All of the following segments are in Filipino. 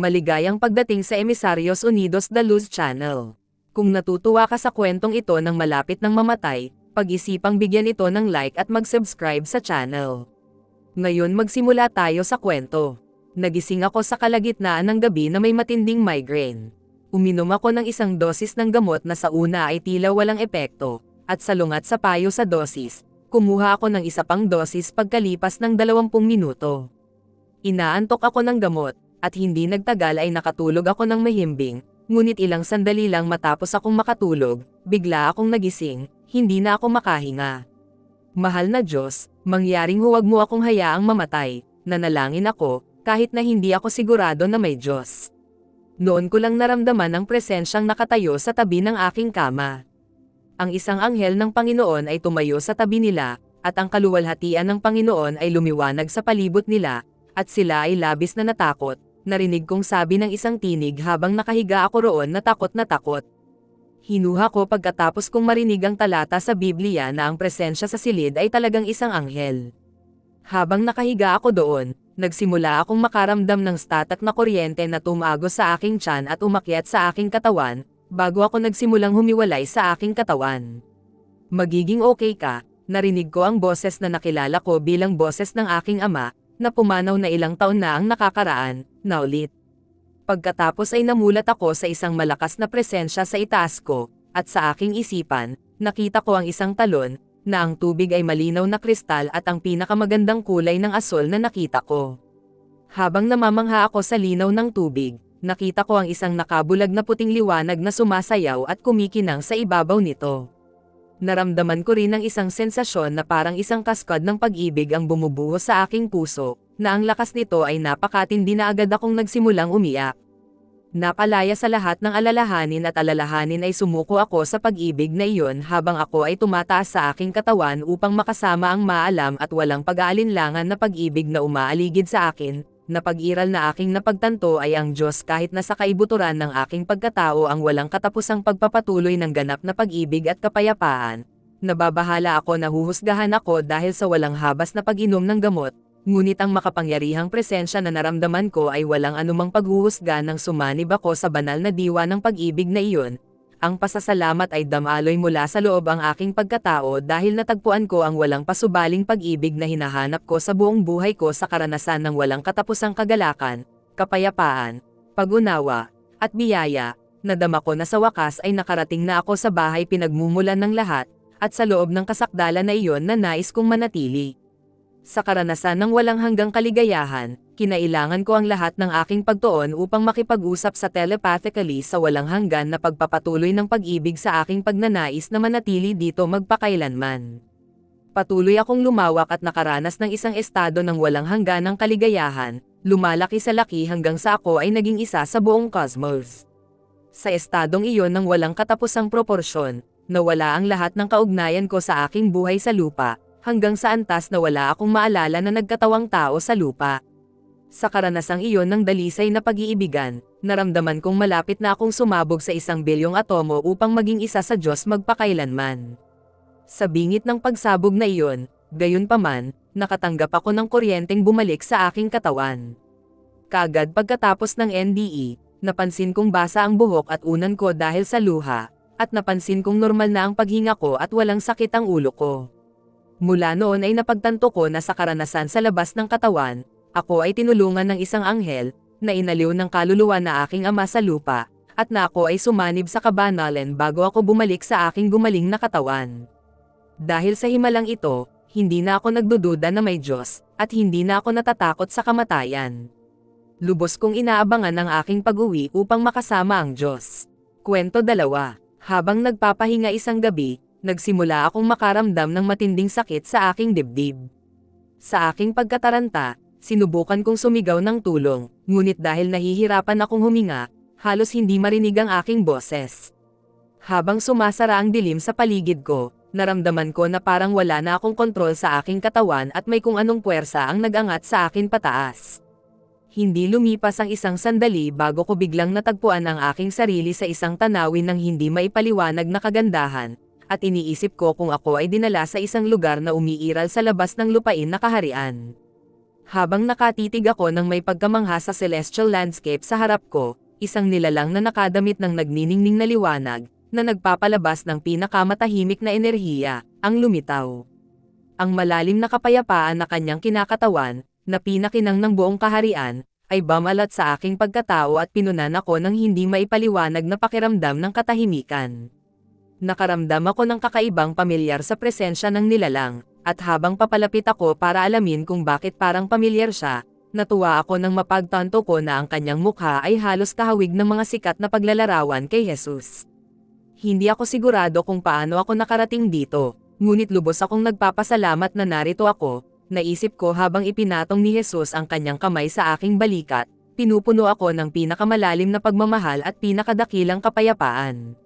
Maligayang pagdating sa Emisarios Unidos da Luz Channel. Kung natutuwa ka sa kwentong ito ng malapit ng mamatay, pag-isipang bigyan ito ng like at mag-subscribe sa channel. Ngayon magsimula tayo sa kwento. Nagising ako sa kalagitnaan ng gabi na may matinding migraine. Uminom ako ng isang dosis ng gamot na sa una ay tila walang epekto, at salungat sa payo sa dosis, kumuha ako ng isa pang dosis pagkalipas ng 20 minuto. Inaantok ako ng gamot, at hindi nagtagal ay nakatulog ako ng mahimbing, ngunit ilang sandali lang matapos akong makatulog, bigla akong nagising, hindi na ako makahinga. Mahal na Diyos, mangyaring huwag mo akong hayaang mamatay, nanalangin ako, kahit na hindi ako sigurado na may Diyos. Noon ko lang naramdaman ang presensyang nakatayo sa tabi ng aking kama. Ang isang anghel ng Panginoon ay tumayo sa tabi nila, at ang kaluwalhatian ng Panginoon ay lumiwanag sa palibot nila, at sila ay labis na natakot, narinig kong sabi ng isang tinig habang nakahiga ako roon na takot na takot. Hinuha ko pagkatapos kong marinig ang talata sa Biblia na ang presensya sa silid ay talagang isang anghel. Habang nakahiga ako doon, nagsimula akong makaramdam ng statak na kuryente na tumagos sa aking tiyan at umakyat sa aking katawan, bago ako nagsimulang humiwalay sa aking katawan. Magiging okay ka, narinig ko ang boses na nakilala ko bilang boses ng aking ama, na pumanaw na ilang taon na ang nakakaraan, na ulit. Pagkatapos ay namulat ako sa isang malakas na presensya sa itaas ko, at sa aking isipan, nakita ko ang isang talon, na ang tubig ay malinaw na kristal at ang pinakamagandang kulay ng asol na nakita ko. Habang namamangha ako sa linaw ng tubig, nakita ko ang isang nakabulag na puting liwanag na sumasayaw at kumikinang sa ibabaw nito naramdaman ko rin ang isang sensasyon na parang isang kaskad ng pag-ibig ang bumubuho sa aking puso, na ang lakas nito ay napakatindi na agad akong nagsimulang umiyak. Napalaya sa lahat ng alalahanin at alalahanin ay sumuko ako sa pag-ibig na iyon habang ako ay tumataas sa aking katawan upang makasama ang maalam at walang pag-aalinlangan na pag-ibig na umaaligid sa akin, na pag-iral na aking napagtanto ay ang Diyos kahit na sa kaibuturan ng aking pagkatao ang walang katapusang pagpapatuloy ng ganap na pag-ibig at kapayapaan. Nababahala ako na huhusgahan ako dahil sa walang habas na pag-inom ng gamot, ngunit ang makapangyarihang presensya na naramdaman ko ay walang anumang paghuhusga nang sumanib ako sa banal na diwa ng pag-ibig na iyon, ang pasasalamat ay damaloy mula sa loob ang aking pagkatao dahil natagpuan ko ang walang pasubaling pag-ibig na hinahanap ko sa buong buhay ko sa karanasan ng walang katapusang kagalakan, kapayapaan, pag-unawa, at biyaya, nadama ko na sa wakas ay nakarating na ako sa bahay pinagmumulan ng lahat, at sa loob ng kasakdalan na iyon na nais kong manatili. Sa karanasan ng walang hanggang kaligayahan, kinailangan ko ang lahat ng aking pagtuon upang makipag-usap sa telepathically sa walang hanggan na pagpapatuloy ng pag-ibig sa aking pagnanais na manatili dito magpakailanman. Patuloy akong lumawak at nakaranas ng isang estado ng walang hanggan ng kaligayahan, lumalaki sa laki hanggang sa ako ay naging isa sa buong cosmos. Sa estadong iyon ng walang katapusang proporsyon, nawala ang lahat ng kaugnayan ko sa aking buhay sa lupa, hanggang sa antas na wala akong maalala na nagkatawang tao sa lupa. Sa karanasang iyon ng dalisay na pag-iibigan, naramdaman kong malapit na akong sumabog sa isang bilyong atomo upang maging isa sa Diyos magpakailanman. Sa bingit ng pagsabog na iyon, gayon paman, nakatanggap ako ng kuryenteng bumalik sa aking katawan. Kagad pagkatapos ng NDE, napansin kong basa ang buhok at unan ko dahil sa luha, at napansin kong normal na ang paghinga ko at walang sakit ang ulo ko. Mula noon ay napagtanto ko na sa karanasan sa labas ng katawan, ako ay tinulungan ng isang anghel, na inaliw ng kaluluwa na aking ama sa lupa, at na ako ay sumanib sa kabanalan bago ako bumalik sa aking gumaling na katawan. Dahil sa himalang ito, hindi na ako nagdududa na may Diyos, at hindi na ako natatakot sa kamatayan. Lubos kong inaabangan ang aking pag-uwi upang makasama ang Diyos. Kwento dalawa. Habang nagpapahinga isang gabi, nagsimula akong makaramdam ng matinding sakit sa aking dibdib. Sa aking pagkataranta, sinubukan kong sumigaw ng tulong, ngunit dahil nahihirapan akong huminga, halos hindi marinig ang aking boses. Habang sumasara ang dilim sa paligid ko, naramdaman ko na parang wala na akong kontrol sa aking katawan at may kung anong puwersa ang nagangat sa akin pataas. Hindi lumipas ang isang sandali bago ko biglang natagpuan ang aking sarili sa isang tanawin ng hindi maipaliwanag na kagandahan, at iniisip ko kung ako ay dinala sa isang lugar na umiiral sa labas ng lupain na kaharian. Habang nakatitig ako ng may pagkamangha sa celestial landscape sa harap ko, isang nilalang na nakadamit ng nagniningning na liwanag, na nagpapalabas ng pinakamatahimik na enerhiya, ang lumitaw. Ang malalim na kapayapaan na kanyang kinakatawan, na pinakinang ng buong kaharian, ay bamalat sa aking pagkatao at pinunan ako ng hindi maipaliwanag na pakiramdam ng katahimikan. Nakaramdam ako ng kakaibang pamilyar sa presensya ng nilalang, at habang papalapit ako para alamin kung bakit parang pamilyar siya, natuwa ako nang mapagtanto ko na ang kanyang mukha ay halos kahawig ng mga sikat na paglalarawan kay Jesus. Hindi ako sigurado kung paano ako nakarating dito, ngunit lubos akong nagpapasalamat na narito ako, naisip ko habang ipinatong ni Jesus ang kanyang kamay sa aking balikat, pinupuno ako ng pinakamalalim na pagmamahal at pinakadakilang kapayapaan.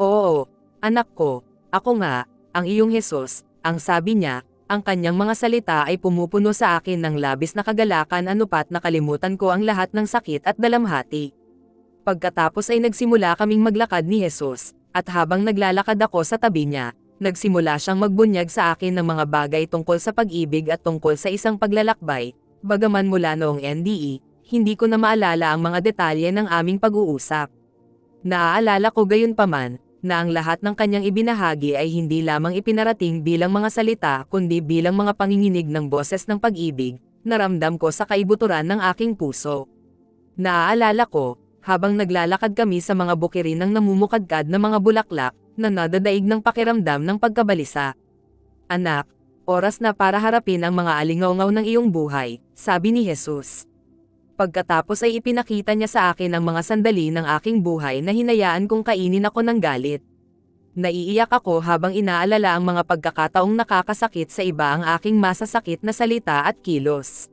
Oo, anak ko, ako nga, ang iyong Jesus, ang sabi niya, ang kanyang mga salita ay pumupuno sa akin ng labis na kagalakan anupat na kalimutan ko ang lahat ng sakit at dalamhati. Pagkatapos ay nagsimula kaming maglakad ni Jesus, at habang naglalakad ako sa tabi niya, nagsimula siyang magbunyag sa akin ng mga bagay tungkol sa pag-ibig at tungkol sa isang paglalakbay, bagaman mula noong NDE, hindi ko na maalala ang mga detalye ng aming pag-uusap. Naaalala ko gayon paman, na ang lahat ng kanyang ibinahagi ay hindi lamang ipinarating bilang mga salita kundi bilang mga panginginig ng boses ng pag-ibig, naramdam ko sa kaibuturan ng aking puso. Naaalala ko, habang naglalakad kami sa mga bukirin ng namumukadkad na mga bulaklak, na nadadaig ng pakiramdam ng pagkabalisa. Anak, oras na para harapin ang mga alingaungaw ng iyong buhay, sabi ni Jesus. Pagkatapos ay ipinakita niya sa akin ang mga sandali ng aking buhay na hinayaan kong kainin ako ng galit. Naiiyak ako habang inaalala ang mga pagkakataong nakakasakit sa iba ang aking masasakit na salita at kilos.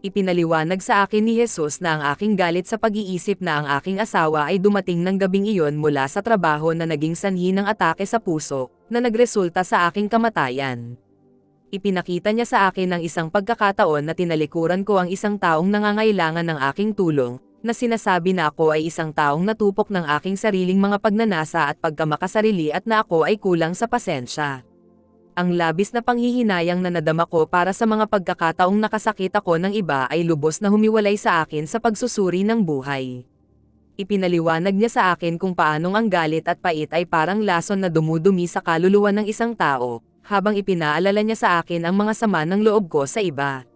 Ipinaliwanag sa akin ni Jesus na ang aking galit sa pag-iisip na ang aking asawa ay dumating ng gabing iyon mula sa trabaho na naging sanhi ng atake sa puso, na nagresulta sa aking kamatayan. Ipinakita niya sa akin ng isang pagkakataon na tinalikuran ko ang isang taong nangangailangan ng aking tulong, na sinasabi na ako ay isang taong natupok ng aking sariling mga pagnanasa at pagkamakasarili at na ako ay kulang sa pasensya ang labis na panghihinayang na nadama ko para sa mga pagkakataong nakasakit ako ng iba ay lubos na humiwalay sa akin sa pagsusuri ng buhay. Ipinaliwanag niya sa akin kung paanong ang galit at pait ay parang lason na dumudumi sa kaluluwa ng isang tao, habang ipinaalala niya sa akin ang mga sama ng loob ko sa iba.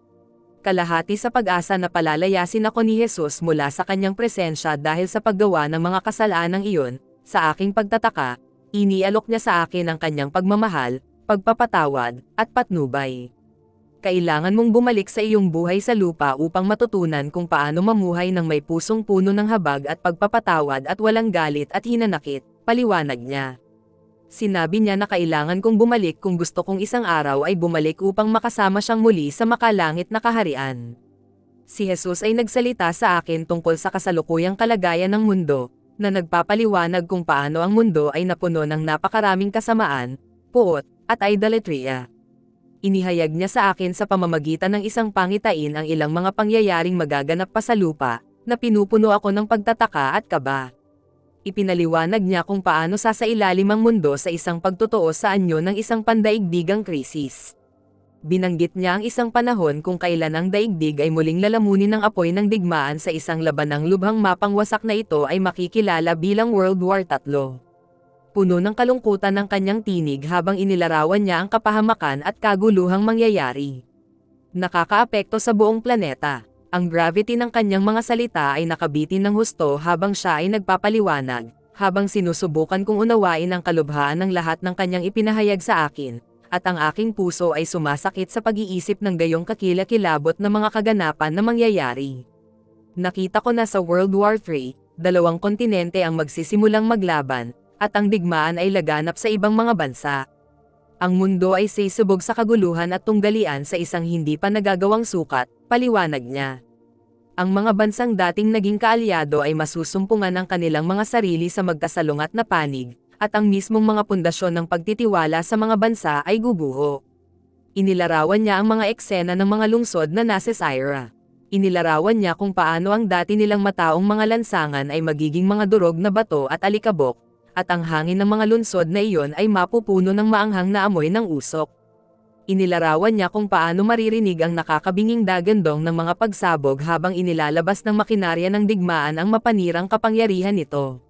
Kalahati sa pag-asa na palalayasin ako ni Jesus mula sa kanyang presensya dahil sa paggawa ng mga kasalanang iyon, sa aking pagtataka, inialok niya sa akin ang kanyang pagmamahal, pagpapatawad, at patnubay. Kailangan mong bumalik sa iyong buhay sa lupa upang matutunan kung paano mamuhay ng may pusong puno ng habag at pagpapatawad at walang galit at hinanakit, paliwanag niya. Sinabi niya na kailangan kong bumalik kung gusto kong isang araw ay bumalik upang makasama siyang muli sa makalangit na kaharian. Si Jesus ay nagsalita sa akin tungkol sa kasalukuyang kalagayan ng mundo, na nagpapaliwanag kung paano ang mundo ay napuno ng napakaraming kasamaan, puot, at idolatria. Inihayag niya sa akin sa pamamagitan ng isang pangitain ang ilang mga pangyayaring magaganap pa sa lupa, na pinupuno ako ng pagtataka at kaba. Ipinaliwanag niya kung paano sasailalim ang mundo sa isang pagtotoo sa anyo ng isang pandaigdigang krisis. Binanggit niya ang isang panahon kung kailan ang daigdig ay muling lalamunin ng apoy ng digmaan sa isang labanang lubhang mapangwasak na ito ay makikilala bilang World War III puno ng kalungkutan ng kanyang tinig habang inilarawan niya ang kapahamakan at kaguluhang mangyayari. Nakakaapekto sa buong planeta. Ang gravity ng kanyang mga salita ay nakabitin ng husto habang siya ay nagpapaliwanag, habang sinusubukan kong unawain ang kalubhaan ng lahat ng kanyang ipinahayag sa akin, at ang aking puso ay sumasakit sa pag-iisip ng gayong kakilakilabot na mga kaganapan na mangyayari. Nakita ko na sa World War III, dalawang kontinente ang magsisimulang maglaban, at ang digmaan ay laganap sa ibang mga bansa. Ang mundo ay sisubog sa kaguluhan at tunggalian sa isang hindi pa nagagawang sukat, paliwanag niya. Ang mga bansang dating naging kaalyado ay masusumpungan ng kanilang mga sarili sa magkasalungat na panig, at ang mismong mga pundasyon ng pagtitiwala sa mga bansa ay guguho. Inilarawan niya ang mga eksena ng mga lungsod na nasa. Inilarawan niya kung paano ang dati nilang mataong mga lansangan ay magiging mga durog na bato at alikabok, at ang hangin ng mga lunsod na iyon ay mapupuno ng maanghang na amoy ng usok. Inilarawan niya kung paano maririnig ang nakakabinging dagandong ng mga pagsabog habang inilalabas ng makinarya ng digmaan ang mapanirang kapangyarihan nito.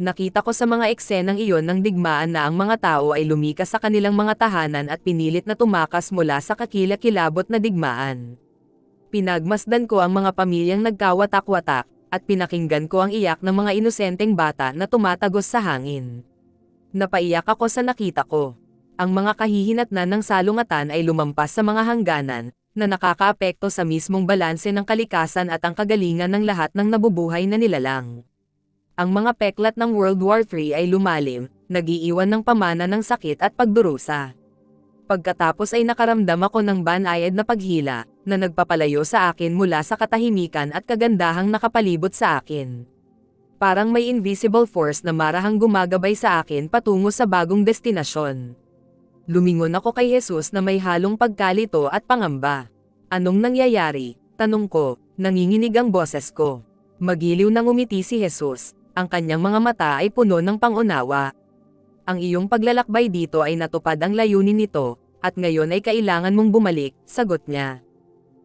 Nakita ko sa mga eksenang iyon ng digmaan na ang mga tao ay lumikas sa kanilang mga tahanan at pinilit na tumakas mula sa kakilakilabot na digmaan. Pinagmasdan ko ang mga pamilyang nagkawatak-watak, at pinakinggan ko ang iyak ng mga inosenteng bata na tumatagos sa hangin. Napaiyak ako sa nakita ko. Ang mga kahihinatnan ng salungatan ay lumampas sa mga hangganan, na nakakaapekto sa mismong balanse ng kalikasan at ang kagalingan ng lahat ng nabubuhay na nilalang. Ang mga peklat ng World War III ay lumalim, nagiiwan ng pamana ng sakit at pagdurusa. Pagkatapos ay nakaramdam ako ng banayad na paghila, na nagpapalayo sa akin mula sa katahimikan at kagandahang nakapalibot sa akin. Parang may invisible force na marahang gumagabay sa akin patungo sa bagong destinasyon. Lumingon ako kay Jesus na may halong pagkalito at pangamba. Anong nangyayari? Tanong ko, nanginginig ang boses ko. Magiliw nang umiti si Jesus, ang kanyang mga mata ay puno ng pangunawa. Ang iyong paglalakbay dito ay natupad ang layunin nito, at ngayon ay kailangan mong bumalik, sagot niya.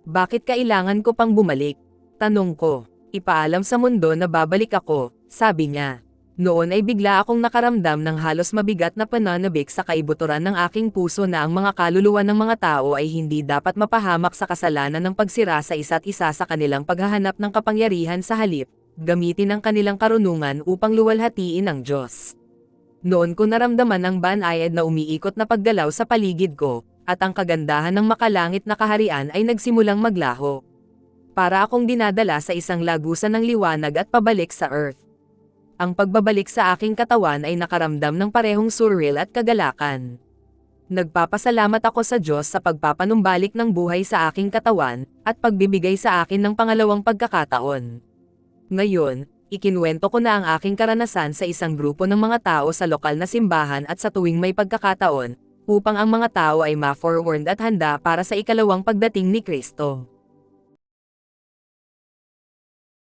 Bakit kailangan ko pang bumalik? Tanong ko. Ipaalam sa mundo na babalik ako, sabi niya. Noon ay bigla akong nakaramdam ng halos mabigat na pananabik sa kaibuturan ng aking puso na ang mga kaluluwa ng mga tao ay hindi dapat mapahamak sa kasalanan ng pagsira sa isa't isa sa kanilang paghahanap ng kapangyarihan sa halip, gamitin ang kanilang karunungan upang luwalhatiin ang Diyos. Noon ko naramdaman ang banayad na umiikot na paggalaw sa paligid ko, at ang kagandahan ng makalangit na kaharian ay nagsimulang maglaho. Para akong dinadala sa isang lagusan ng liwanag at pabalik sa Earth ang pagbabalik sa aking katawan ay nakaramdam ng parehong surreal at kagalakan. Nagpapasalamat ako sa Diyos sa pagpapanumbalik ng buhay sa aking katawan, at pagbibigay sa akin ng pangalawang pagkakataon. Ngayon, ikinwento ko na ang aking karanasan sa isang grupo ng mga tao sa lokal na simbahan at sa tuwing may pagkakataon, upang ang mga tao ay ma-forward at handa para sa ikalawang pagdating ni Kristo.